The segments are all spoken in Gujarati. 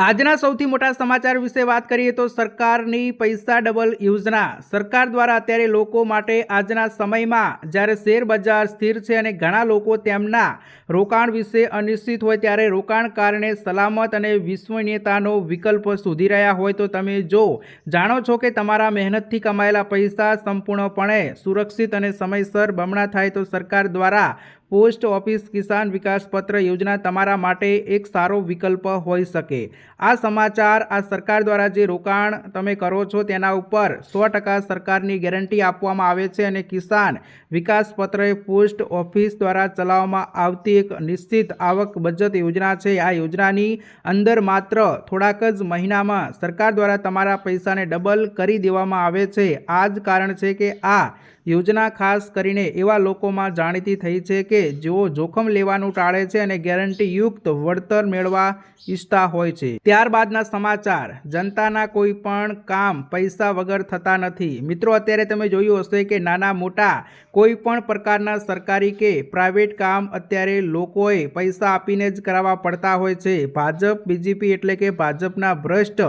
આજના સૌથી મોટા સમાચાર વિશે વાત કરીએ તો સરકારની પૈસા ડબલ યોજના સરકાર દ્વારા અત્યારે લોકો માટે આજના સમયમાં જ્યારે શેર બજાર સ્થિર છે અને ઘણા લોકો તેમના રોકાણ વિશે અનિશ્ચિત હોય ત્યારે રોકાણકારને સલામત અને વિશ્વનીયતાનો વિકલ્પ શોધી રહ્યા હોય તો તમે જો જાણો છો કે તમારા મહેનતથી કમાયેલા પૈસા સંપૂર્ણપણે સુરક્ષિત અને સમયસર બમણા થાય તો સરકાર દ્વારા પોસ્ટ ઓફિસ કિસાન વિકાસ પત્ર યોજના તમારા માટે એક સારો વિકલ્પ હોઈ શકે. આ સમાચાર આ સરકાર દ્વારા જે રોકાણ તમે કરો છો તેના ઉપર સો ટકા સરકારની ગેરંટી આપવામાં આવે છે અને કિસાન વિકાસ પત્ર પોસ્ટ ઓફિસ દ્વારા ચલાવવામાં આવતી એક નિશ્ચિત આવક બચત યોજના છે. આ યોજનાની અંદર માત્ર થોડાક જ મહિનામાં સરકાર દ્વારા તમારા પૈસાને ડબલ કરી દેવામાં આવે છે. આ જ કારણ છે કે આ યોજના ખાસ કરીને એવા લોકોમાં જાણીતી થઈ છે કે જેઓ જોખમ લેવાનું ટાળે છે અને ગેરંટીયુક્ત વળતર મેળવા ઈચ્છતા હોય છે. ત્યારબાદના સમાચાર. જનતાના કોઈ પણ કામ પૈસા વગર થતા નથી. મિત્રો, અત્યારે તમે જોયું હશે કે નાના મોટા કોઈ પણ પ્રકારના સરકારી કે પ્રાઇવેટ કામ અત્યારે લોકોએ પૈસા આપીને જ કરાવવા પડતા હોય છે. ભાજપ, બીજેપી એટલે કે ભાજપના ભ્રષ્ટ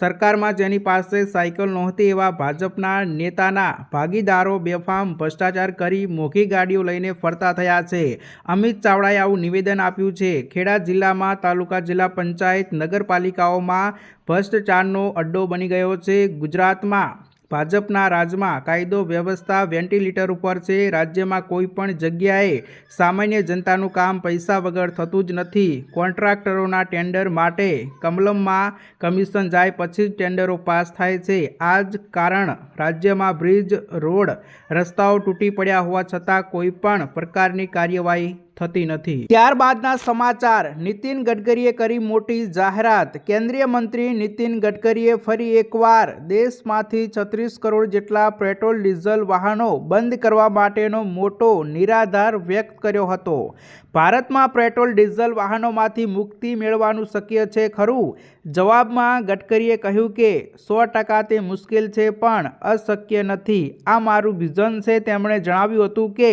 સરકારમાં જેની પાસે સાયકલ નહોતી એવા ભાજપના નેતાના ભાગીદારો બેફામ ભ્રષ્ટાચાર કરી મોઘી ગાડીઓ લઈને ફરતા થયા છે. અમિત ચાવડાએ આવું નિવેદન આપ્યું છે. ખેડા જિલ્લામાં તાલુકા જિલ્લા પંચાયત નગરપાલિકાઓમાં ભ્રષ્ટાચારનો અડ્ડો બની ગયો છે. ગુજરાતમાં ભાજપના રાજમાં કાયદો, વ્યવસ્થા, વેન્ટિલેટર ઉપર છે. રાજ્યમાં કોઈ પણ જગ્યાએ સામાન્ય જનતાનું કામ પૈસા વગર થતું જ નથી. કોન્ટ્રાક્ટરોના ટેન્ડર માટે કમલમમાં કમિશન જાય પછી જ ટેન્ડરો પાસ થાય છે. આ જ કારણ રાજ્યમાં બ્રિજ, રોડ રસ્તાઓ તૂટી પડ્યા હોવા છતાં કોઈ પણ પ્રકારની કાર્યવાહી થતી નથી. ત્યારબાદના સમાચાર. નીતિન ગડકરીએ કરી મોટી જાહેરાત. કેન્દ્રીય મંત્રી નીતિન ગડકરીએ ફરી એકવાર દેશમાંથી છત્રીસ કરોડ જેટલા પેટ્રોલ, ડીઝલ વાહનો બંધ કરવા માટેનો મોટો નિરાધાર વ્યક્ત કર્યો હતો. ભારતમાં પેટ્રોલ, ડીઝલ વાહનોમાંથી મુક્તિ મેળવવાનું શક્ય છે ખરું? જવાબમાં ગડકરીએ કહ્યું કે, સો ટકા તે મુશ્કેલ છે, પણ અશક્ય નથી. આ મારું વિઝન છે, તેમણે જણાવ્યું હતું કે,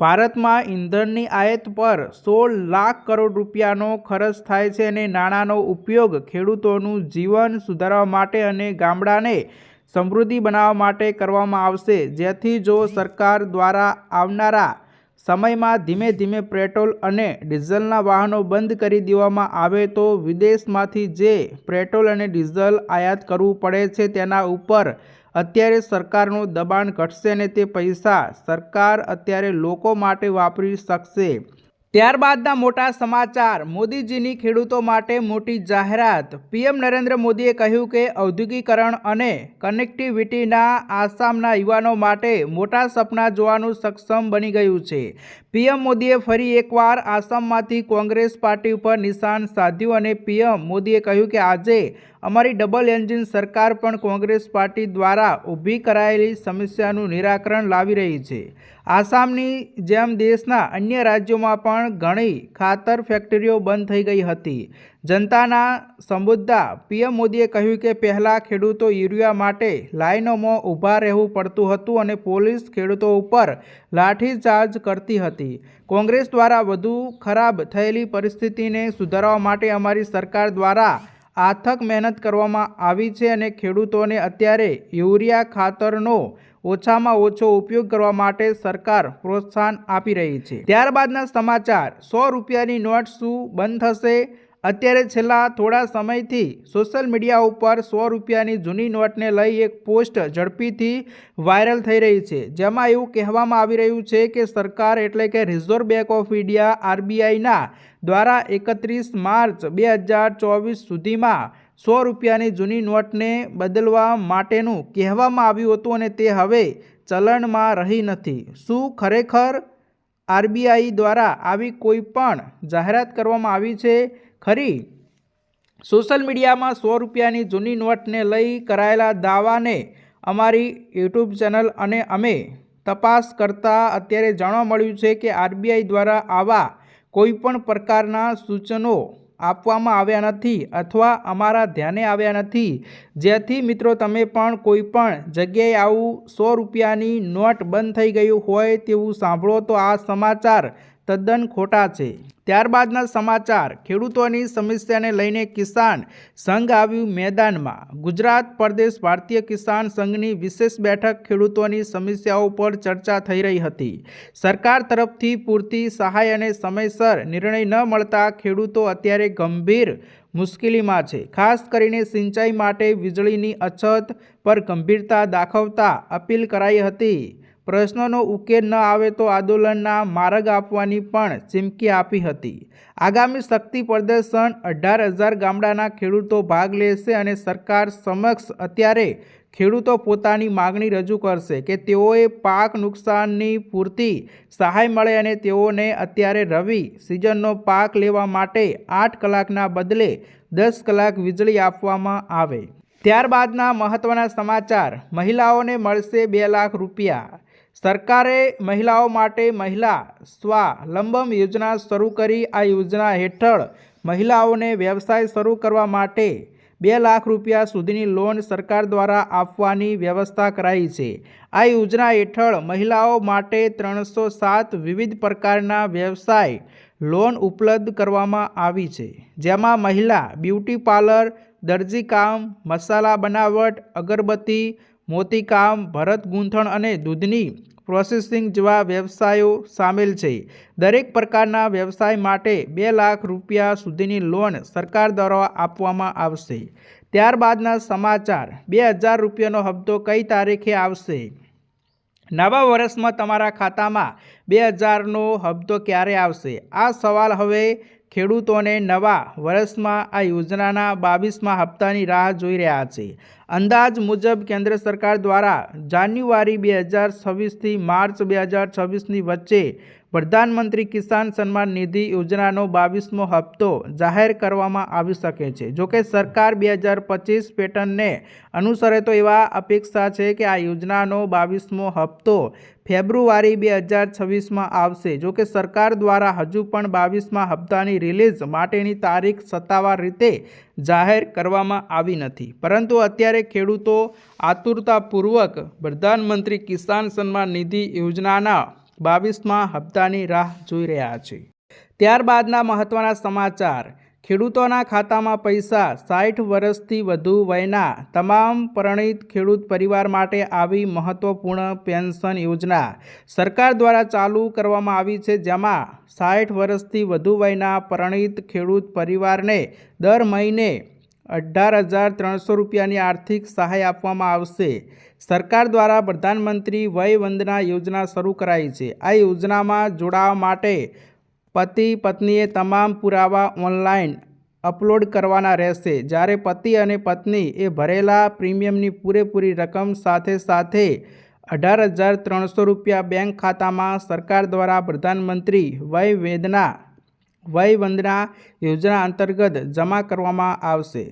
ભારતમાં ઈંધણની આયાત પર સોળ લાખ કરોડ રૂપિયાનો ખર્ચ થાય છે અને નાણાંનો ઉપયોગ ખેડૂતોનું જીવન સુધારવા માટે અને ગામડાને સમૃદ્ધિ બનાવવા માટે કરવામાં આવશે. જેથી જો સરકાર દ્વારા આવનારા સમયમાં ધીમે ધીમે પેટ્રોલ અને ડીઝલના વાહનો બંધ કરી દેવામાં આવે તો વિદેશમાંથી જે પેટ્રોલ અને ડીઝલ આયાત કરવું પડે છે તેના ઉપર અત્યારે સરકારનું દબાણ ઘટશે અને તે પૈસા સરકાર અત્યારે લોકો માટે વાપરી શકશે. ત્યારબાદના મોટા સમાચાર. મોદીજીની ખેડૂતો માટે મોટી જાહેરાત. પીએમ નરેન્દ્ર મોદીએ કહ્યું કે ઔદ્યોગિકરણ અને કનેક્ટિવિટીના આસામના યુવાનો માટે મોટા સપના જોવાનું સક્ષમ બની ગયું છે. પીએમ મોદીએ ફરી એકવાર આસામમાંથી કોંગ્રેસ પાર્ટી ઉપર નિશાન સાધ્યું અને પીએમ મોદીએ કહ્યું કે આજે અમારી ડબલ એન્જિન સરકાર પણ કોંગ્રેસ પાર્ટી દ્વારા ઊભી કરાયેલી સમસ્યાનું નિરાકરણ લાવી રહી છે. આસામની જેમ દેશના અન્ય રાજ્યોમાં પણ ઘણી ખાતર ફેક્ટરીઓ બંધ થઈ ગઈ હતી. જનતાના સંબોધતા પીએમ મોદીએ કહ્યું કે પહેલાં ખેડૂતો યુરિયા માટે લાઇનોમાં ઊભા રહેવું પડતું હતું અને પોલીસ ખેડૂતો ઉપર લાઠીચાર્જ કરતી હતી. કોંગ્રેસ દ્વારા વધુ ખરાબ થયેલી પરિસ્થિતિને સુધારવા માટે અમારી સરકાર દ્વારા આથક મહેનત કરવામાં આવી છે અને ખેડૂતોને અત્યારે યુરિયા ખાતરનો ઓછામાં ઓછો ઉપયોગ કરવા માટે સરકાર પ્રોત્સાહન આપી રહી છે. ત્યારબાદના સમાચાર, સો રૂપિયાની નોટ શું બંધ થશે? અત્યારે છેલ્લા થોડા સમયથી સોશિયલ મીડિયા ઉપર સો રૂપિયાની જૂની નોટને લઈ એક પોસ્ટ ઝડપીથી વાયરલ થઈ રહી છે. જેમાં એવું કહેવામાં આવી રહ્યું છે કે સરકાર એટલે કે રિઝર્વ બેંક ઓફ ઇન્ડિયા, આરબીઆઈના દ્વારા એકત્રીસ માર્ચ બે હજાર ચોવીસ સુધીમાં સો રૂપિયાની જૂની નોટને બદલવા માટેનું કહેવામાં આવ્યું હતું અને તે હવે ચલણમાં રહી નથી. શું ખરેખર આરબીઆઈ દ્વારા આવી કોઈ પણ જાહેરાત કરવામાં આવી છે? ખરી? સોશિયલ મીડિયામાં સો રૂપિયાની જૂની નોટને લઈ કરાયેલા દાવાને અમારી યુટ્યુબ ચેનલ અને અમે તપાસ કરતાં અત્યારે જાણવા મળ્યું છે કે આરબીઆઈ દ્વારા આવા કોઈ પણ પ્રકારના સૂચનો આપવામાં આવ્યા નથી અથવા અમારા ધ્યાને આવ્યા નથી. જેથી મિત્રો, તમે પણ કોઈપણ જગ્યાએ આવું સો રૂપિયાની નોટ બંધ થઈ ગયું હોય તેવું સાંભળો તો આ સમાચાર તદ્દન ખોટા છે. ત્યારબાદના સમાચાર. ખેડૂતોની સમસ્યાને લઈને કિસાન સંઘ આવ્યું મેદાનમાં. ગુજરાત પ્રદેશ ભારતીય કિસાન સંઘની વિશેષ બેઠક ખેડૂતોની સમસ્યાઓ પર ચર્ચા થઈ રહી હતી. સરકાર તરફથી પૂરતી સહાય અને સમયસર નિર્ણય ન મળતા ખેડૂતો અત્યારે ગંભીર મુશ્કેલીમાં છે. ખાસ કરીને સિંચાઈ માટે વીજળીની અછત પર ગંભીરતા દાખવતા અપીલ કરાઈ હતી. પ્રશ્નોનો ઉકેલ ન આવે તો આંદોલનના માર્ગ આપવાની પણ ચીમકી આપી હતી. આગામી શક્તિ પ્રદર્શન અઢાર હજાર ગામડાના ખેડૂતો ભાગ લેશે અને સરકાર સમક્ષ અત્યારે ખેડૂતો પોતાની માગણી રજૂ કરશે કે તેઓએ પાક નુકસાનની પૂરતી સહાય મળે અને તેઓને અત્યારે રવિ સિઝનનો પાક લેવા માટે આઠ કલાકના બદલે દસ કલાક વીજળી આપવામાં આવે. ત્યારબાદના મહત્ત્વના સમાચાર. મહિલાઓને મળશે બે લાખ રૂપિયા. સરકારે મહિલાઓ માટે મહિલા સ્વાવલંબન યોજના શરૂ કરી. આ યોજના હેઠળ મહિલાઓને વ્યવસાય શરૂ કરવા માટે બે લાખ રૂપિયા સુધીની લોન સરકાર દ્વારા આપવાની વ્યવસ્થા કરાઈ છે. આ યોજના હેઠળ મહિલાઓ માટે ત્રણસો સાત વિવિધ પ્રકારના વ્યવસાય લોન ઉપલબ્ધ કરવામાં આવી છે. જેમાં મહિલા બ્યુટી પાર્લર, દરજીકામ, મસાલા બનાવટ, અગરબત્તી મોતીકામ ભરત ગૂંથણ અને દૂધની પ્રોસેસિંગ જેવા વ્યવસાયો સામેલ છે. દરેક પ્રકારના વ્યવસાય માટે બે લાખ રૂપિયા સુધીની લોન સરકાર દ્વારા આપવામાં આવશે. ત્યારબાદના સમાચાર. બે હજાર રૂપિયાનો હપ્તો કઈ તારીખે આવશે? નવા વર્ષમાં તમારા ખાતામાં બે હજારનો હપ્તો ક્યારે આવશે? આ સવાલ હવે ખેડૂતોને નવા વર્ષમાં આ યોજનાના બાવીસમાં હપ્તાની રાહ જોઈ રહ્યા છે. અંદાજ મુજબ કેન્દ્ર સરકાર દ્વારા જાન્યુઆરી બે હજાર છવ્વીસથી માર્ચ બે હજાર છવ્વીસની વચ્ચે પ્રધાનમંત્રી કિસાન સન્માન નિધિ યોજનાનો બાવીસમો હપ્તો જાહેર કરવામાં આવી શકે છે. જોકે સરકાર બે હજાર પચીસ પેટર્નને અનુસરે તો એવા અપેક્ષા છે કે આ યોજનાનો બાવીસમો હપ્તો ફેબ્રુઆરી બે હજાર છવ્વીસમાં આવશે. જોકે સરકાર દ્વારા હજુ પણ બાવીસમાં હપ્તાની રિલીઝ માટેની તારીખ સત્તાવાર રીતે જાહેર કરવામાં આવી નથી. પરંતુ અત્યારે ખેડૂતો આતુરતાપૂર્વક પ્રધાનમંત્રી કિસાન સન્માન નિધિ યોજનાના બાવીસમાં હપ્તાની રાહ જોઈ રહ્યા છે. ત્યારબાદના મહત્ત્વના સમાચાર. ખેડૂતોના ખાતામાં પૈસા સાઠ વર્ષથી વધુ વયના તમામ પરણિત ખેડૂત પરિવાર માટે આવી મહત્ત્વપૂર્ણ પેન્શન યોજના સરકાર દ્વારા ચાલુ કરવામાં આવી છે, જેમાં સાઠ વર્ષથી વધુ વયના પરણિત ખેડૂત પરિવારને દર મહિને અઢાર હજાર ત્રણસો રૂપિયાની આર્થિક સહાય આપવામાં આવશે. સરકાર દ્વારા પ્રધાનમંત્રી વય વંદના યોજના શરૂ કરાઈ છે. આ યોજનામાં જોડાવા માટે પતિ પત્નીએ તમામ પુરાવા ઓનલાઈન અપલોડ કરવાના રહેશે. જ્યારે પતિ અને પત્ની એ ભરેલા પ્રીમિયમની પૂરેપૂરી રકમ સાથે સાથે અઢાર હજાર ત્રણસો રૂપિયા બેંક ખાતામાં સરકાર દ્વારા પ્રધાનમંત્રી વય વેદના, વય વંદના યોજના અંતર્ગત જમા કરવામાં આવશે.